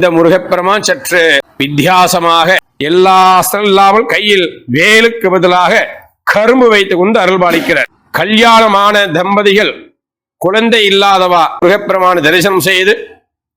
இந்த முருகப்பெருமான் சற்று வித்தியாசமாக எல்லா அஸ்திரம் இல்லாமல் கையில் வேலுக்கு பதிலாக கரும்பு வைத்துக் கொண்டு அருள்பாலிக்கிறார் கல்யாணமான தம்பதிகள் குழந்தை இல்லாதவா முருகப்பெருமான தரிசனம் செய்து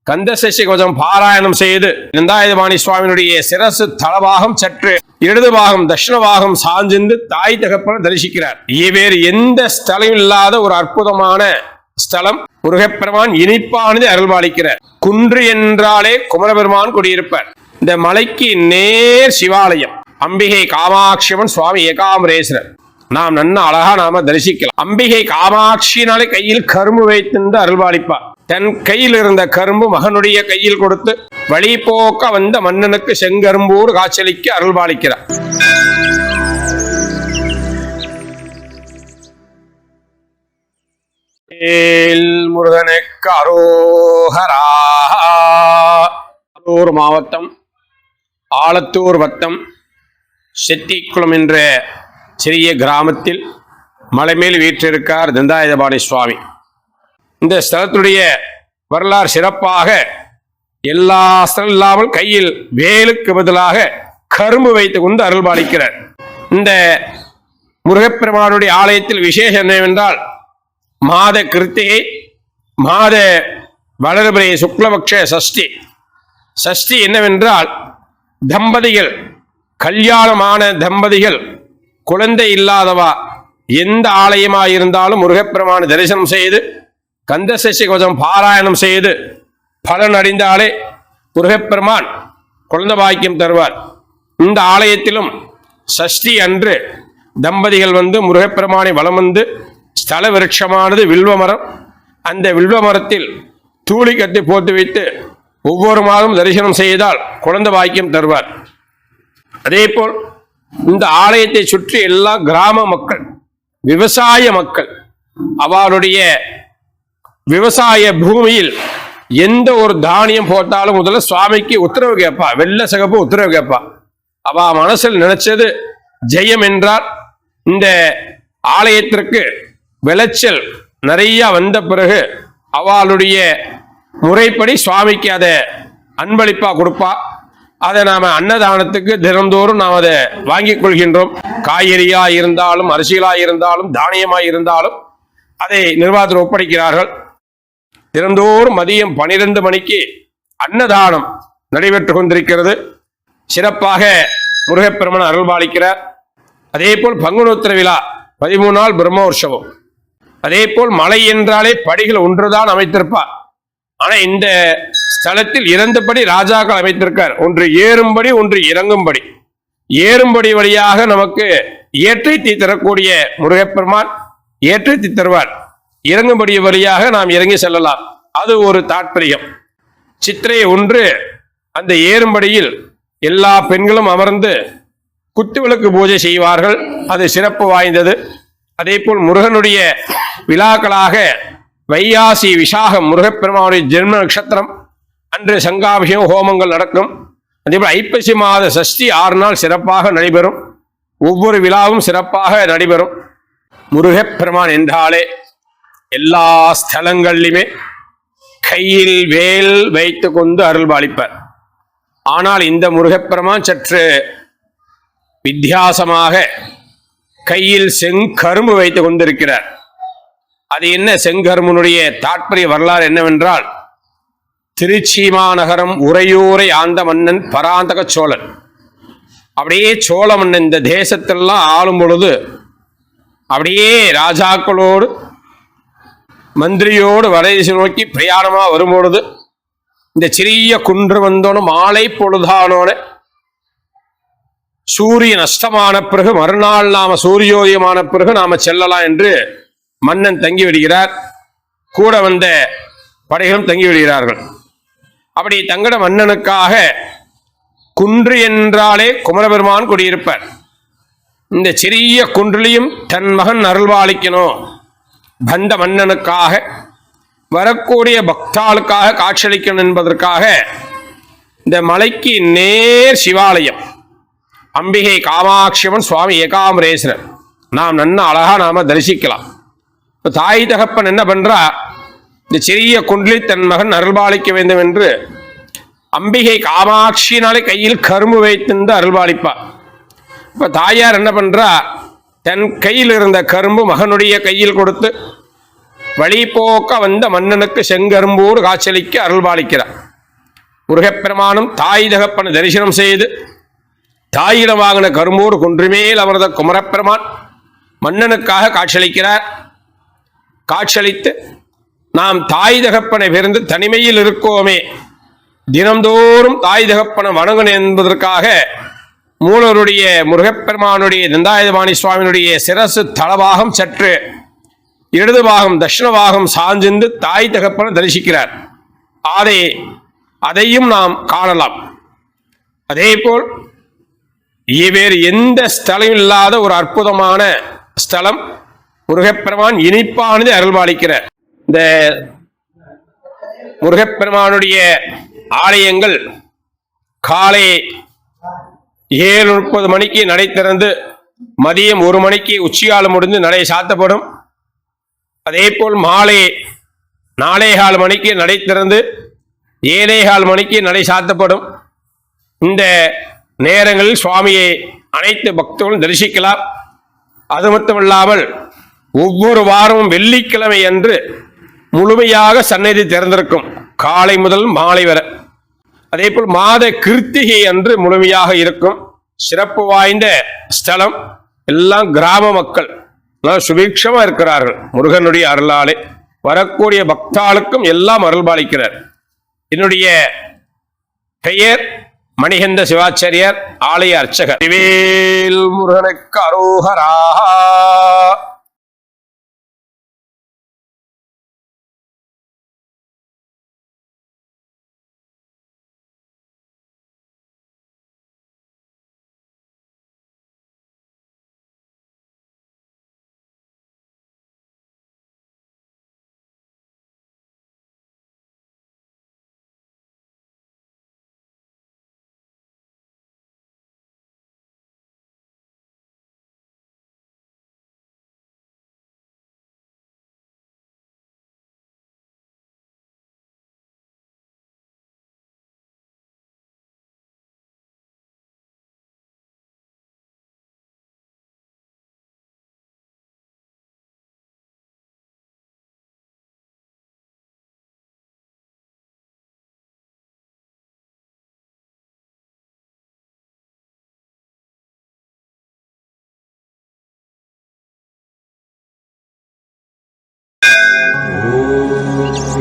கந்தசசி கொஞ்சம் பாராயணம் செய்து நந்தாயுதபாணி சுவாமியினுடைய சிரசு தளபாகம் சற்று இடது பாகம் தட்சிணபாகம் சாஞ்சிந்து தாய் தகப்பன தரிசிக்கிறார். வேறு எந்த ஸ்தலம் இல்லாத ஒரு அற்புதமான ஸ்தலம் முருகப்பெருமான் இனிப்பானது அருள்பாலிக்கிறார் குன்று என்றாலே குமரபெருமான் குடியிருப்பார் இந்த மலைக்கு நேர் சிவாலயம். அம்பிகை காமாட்சியம்மன் சுவாமி ஏகாமரேஸ்வரர் நாம் நன்ன அழகா நாம தரிசிக்கலாம். அம்பிகை காமாட்சினாலே கையில் கரும்பு வைத்திருந்து அருள்பாலிப்பார். தன் கையில் இருந்த கரும்பு மகனுடைய கையில் கொடுத்து வழி போக்க வந்த மன்னனுக்கு செங்கரும்பூர் காய்ச்சலிக்கு அருள்பாலிக்கிறார். ஏல் முருகனே கரோஹரா அரூர் மாவட்டம் ஆலத்தூர் வட்டம் செட்டிக்குளம் என்ற சிறிய கிராமத்தில் மலைமேல் வீற்றிருக்கார் தந்தாயுதபாணி சுவாமி. இந்த ஸ்தலத்துடைய வரலாறு சிறப்பாக எல்லா ஸ்தலம் இல்லாமல் கையில் வேலுக்கு பதிலாக கரும்பு வைத்து கொண்டு அருள்பாலிக்கிறார். இந்த முருகப்பெருமானுடைய ஆலயத்தில் விசேஷம் என்னவென்றால் மாத கிருத்திகை மாத வளர்பிறை சுக்லபக்ஷ சஷ்டி. சஷ்டி என்னவென்றால் தம்பதிகள் கல்யாணமான தம்பதிகள் குழந்தை இல்லாதவா எந்த ஆலயமாயிருந்தாலும் முருகப்பெருமான தரிசனம் செய்து கந்த சஷ்டி கொஞ்சம் பாராயணம் செய்து பலன் அடைந்தாலே முருகப்பெருமான் குழந்தை பாக்கியம் தருவார். இந்த ஆலயத்திலும் சஷ்டி அன்று தம்பதிகள் வந்து முருகப்பெருமானை வலம் வந்து ஸ்தல விருட்சமானது வில்வமரம் அந்த வில்வ மரத்தில் தூளி கட்டி போட்டு வைத்து ஒவ்வொரு மாதம் தரிசனம் செய்தால் குழந்தை பாக்கியம் தருவார். அதே போல் இந்த ஆலயத்தை சுற்றி எல்லா கிராம மக்கள் விவசாய மக்கள் அவருடைய விவசாய பூமியில் எந்த ஒரு தானியம் போட்டாலும் முதல்ல சுவாமிக்கு உத்தரவு கேட்பா வெள்ள சிகப்பு உத்தரவு கேட்பா. அவ மனசில் நினைச்சது ஜெயம் என்றால் இந்த ஆலயத்திற்கு விளைச்சல் நிறைய வந்த பிறகு அவளுடைய முறைப்படி சுவாமிக்கு அதை அன்பளிப்பா கொடுப்பா. அதை நாம அன்னதானத்துக்கு தினந்தோறும் நாம் அதை வாங்கிக் கொள்கின்றோம். காய்கறியா இருந்தாலும் அரிசிகளா இருந்தாலும் தானியமா இருந்தாலும் அதை நிர்வாகத்தில் ஒப்படைக்கிறார்கள். தினந்தோறும் மதியம் பனிரெண்டு மணிக்கு அன்னதானம் நடைபெற்று கொண்டிருக்கிறது. சிறப்பாக முருகப்பெருமன் அருள்பாலிக்கிறார். அதே போல் பங்குனோத்திர விழா பதிமூணு நாள் பிரம்மோற்சவம் அதே போல் மலை என்றாலே படிகள் ஒன்றுதான் அமைத்திருப்பார். ஆனா இந்த ஸ்தலத்தில் இறந்தபடி ராஜாக்கள் அமைத்திருக்கார். ஒன்று ஏறும்படி ஒன்று இறங்கும்படி. ஏறும்படி வழியாக நமக்கு ஏற்றத்தை தரக்கூடிய முருகப்பெருமான் ஏற்றத்தை தருவார். இறங்கும்படி வழியாக நாம் இறங்கி செல்லலாம். அது ஒரு தாற்பயம். சித்திரை ஒன்று அந்த ஏறும்படியில் எல்லா பெண்களும் அமர்ந்து குத்துவிளக்கு பூஜை செய்வார்கள். அது சிறப்பு வாய்ந்தது. அதே போல் முருகனுடைய விழாக்களாக வையாசி விசாகம் முருகப்பெருமானுடைய ஜென்ம நட்சத்திரம் அன்று சங்காபிஷேகம் ஹோமங்கள் நடக்கும். அதேபோல் ஐப்பசி மாத சஷ்டி ஆறு நாள் சிறப்பாக நடைபெறும். ஒவ்வொரு விழாவும் சிறப்பாக நடைபெறும். முருகப்பெருமான் என்றாலே எல்லா ஸ்தலங்களிலுமே கையில் வேல் வைத்து கொண்டு அருள்பாலிப்பர். ஆனால் இந்த முருகப்பெருமான் சற்று வித்தியாசமாக கையில் செங்கரும்பு வைத்துக் கொண்டிருக்கிறார். அது என்ன செங்கரும்புனுடைய தாற்பரிய வரலாறு என்னவென்றால் திருச்சி மாநகரம் உறையூரை ஆந்த மன்னன் பராந்தக சோழன். அப்படியே சோழ மன்னன் இந்த தேசத்தெல்லாம் ஆளும் பொழுது அப்படியே ராஜாக்களோடு மந்திரியோடு வடதிசை நோக்கி பிரயாணமாக வரும்பொழுது இந்த சிறிய குன்று வந்தோன்னு மாலை பொழுதானோன்னு சூரியன் அஸ்தமான பிறகு மறுநாள் நாம சூரியோதயமான பிறகு நாம செல்லலாம் என்று மன்னன் தங்கி விடுகிறார். கூட வந்த படைகளும் தங்கி விடுகிறார்கள். அப்படி தங்கட மன்னனுக்காக குன்று என்றாலே குமரபெருமான் குடியிருப்பார். இந்த சிறிய குன்றிலையும் தன் மகன் அருள்வாளிக்கணும். பந்த மன்னனுக்காக வரக்கூடிய பக்தாளுக்காக காட்சியளிக்கணும் என்பதற்காக இந்த மலைக்கு நேர் சிவாலயம். அம்பிகை காமாட்சியம்மன் சுவாமி ஏகாம்பரேஸ்வரர். நாம் நன்ன அழகா நாம தரிசிக்கலாம். இப்போ தாய் தகப்பன் என்ன பண்றா? இந்த சிறிய குண்டலி தன் மகன் அருள்பாலிக்க வேண்டும் என்று அம்பிகை காமாட்சினாலே கையில் கரும்பு வைத்திருந்து அருள்பாலிப்பா இப்ப தாயார் என்ன பண்றா? தன் கையில் இருந்த கரும்பு மகனுடைய கையில் கொடுத்து வழிபோக்க வந்த மன்னனுக்கு செங்கரும்போடு காய்ச்சலிக்க அருள்பாலிக்கிறார். முருகப்பெருமானும் தாய் தகப்பனை தரிசனம் செய்து தாயிடம் வாங்கின கரும்போடு குன்றுமேல் அமர்ந்த குமரப்பெருமான் மன்னனுக்காக காட்சியளிக்கிறார். காட்சியளித்து நாம் தாய் தகப்பனை பிறந்து தனிமையில் இருக்கோமே. தினம்தோறும் தாய் தகப்பனை வணங்கணும் என்பதற்காக மூலருடைய முருகப்பெருமானுடைய தந்தாயுதபாணி சுவாமியினுடைய சிரசு தளபாகம் சற்று இடது பாகம் தட்சிண பாகம் தாய் தகப்பனை தரிசிக்கிறார். அதை அதையும் நாம் காணலாம். அதேபோல் வேறு எந்த ஸ்தலம் இல்லாத ஒரு அற்புதமான ஸ்தலம். முருகப்பெருமான் இனிப்பானது அருள்பாலிக்கிற இந்த முருகப்பெருமானுடைய ஆலயங்கள் காலை ஏழு முப்பது மணிக்கு நடை திறந்து மதியம் ஒரு மணிக்கு உச்சிகாலம் முடிந்து நடை சாத்தப்படும். அதே போல் மாலை நாலேகால் மணிக்கு நடை திறந்து ஏழேகால் மணிக்கு நடை சாத்தப்படும். இந்த நேரங்களில் சுவாமியை அனைத்து பக்தர்களும் தரிசிக்கலாம். அது மட்டுமல்லாமல் ஒவ்வொரு வாரமும் வெள்ளிக்கிழமை அன்று முழுமையாக சன்னதி திறந்திருக்கும். காலை முதல் மாலை வரை. அதேபோல் மாத கிருத்திகை அன்று முழுமையாக இருக்கும். சிறப்பு வாய்ந்த ஸ்தலம் எல்லாம் கிராம மக்கள் நல்லா சுபீட்சமா இருக்கிறார்கள். முருகனுடைய அருளாலே. வரக்கூடிய பக்தாளுக்கும் எல்லாம் அருள்பாலிக்கிறார். என்னுடைய பெயர் மணிகண்ட சிவாச்சாரியார் ஆலய அர்ச்சகர். வேல் முருகனுக்கு அரோகரா.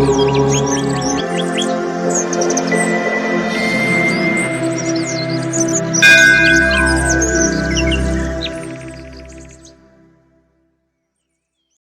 Música